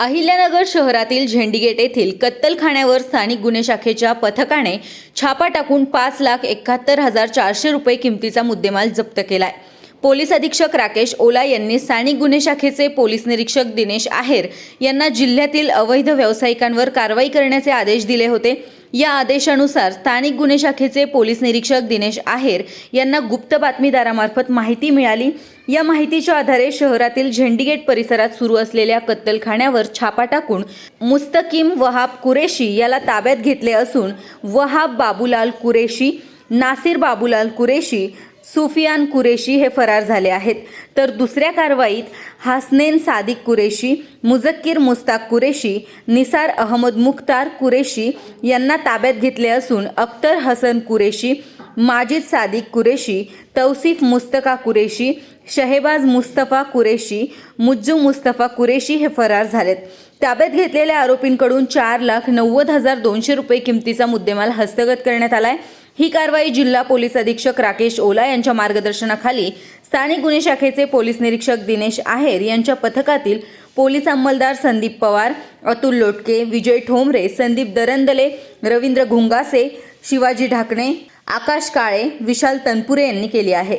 अहिल्यानगर शहरातील झेंडीगेट येथील कत्तलखान्यावर स्थानिक गुन्हे शाखेच्या पथकाने छापा टाकून पाच लाख एकाहत्तर हजार चारशे रुपये किमतीचा मुद्देमाल जप्त केलाय. पोलीस अधीक्षक राकेश ओला यांनी स्थानिक गुन्हे शाखेचे पोलीस निरीक्षक दिनेश आहेर यांना जिल्ह्यातील अवैध व्यावसायिकांवर कारवाई करण्याचे आदेश दिले होते. या आदेशानुसार स्थानिक गुन्हे शाखेचे पोलीस निरीक्षक दिनेश आहेर यांना गुप्त बातमीदारामार्फत माहिती मिळाली. या माहितीच्या आधारे शहरातील झेंडीगेट परिसरात सुरू असलेल्या कत्तलखान्यावर छापा टाकून मुस्तकीम वहाब कुरेशी याला ताब्यात घेतले असून वहाब बाबूलाल कुरेशी नासिर बाबूलाल कुरेशी सुफियान कुरेशी हे फरार झाले आहेत. तर दुसऱ्या कारवाईत हासनेन सादिक कुरेशी मुझक्कीर मुस्ताक कुरेशी निसार अहमद मुख्तार कुरेशी यांना ताब्यात घेतले असून अख्तर हसन कुरेशी माजिद सादिक कुरेशी तौसिफ मुस्तका कुरेशी शहेबाज मुस्तफा कुरेशी मुज्जू मुस्तफा कुरेशी हे फरार झालेत. ताब्यात घेतलेल्या आरोपींकडून चार लाख नव्वद हजार दोनशे रुपये किमतीचा मुद्देमाल हस्तगत करण्यात आला आहे ही कारवाई जिल्हा पोलीस अधीक्षक राकेश ओला यांच्या मार्गदर्शनाखाली स्थानिक गुन्हे शाखेचे पोलीस निरीक्षक दिनेश आहेर यांच्या पथकातील पोलीस अंमलदार संदीप पवार अतुल लोटके विजय ठोंबरे संदीप दरंदले रवींद्र घुंगासे शिवाजी ढाकणे आकाश काळे विशाल तनपुरे यांनी केली आहे.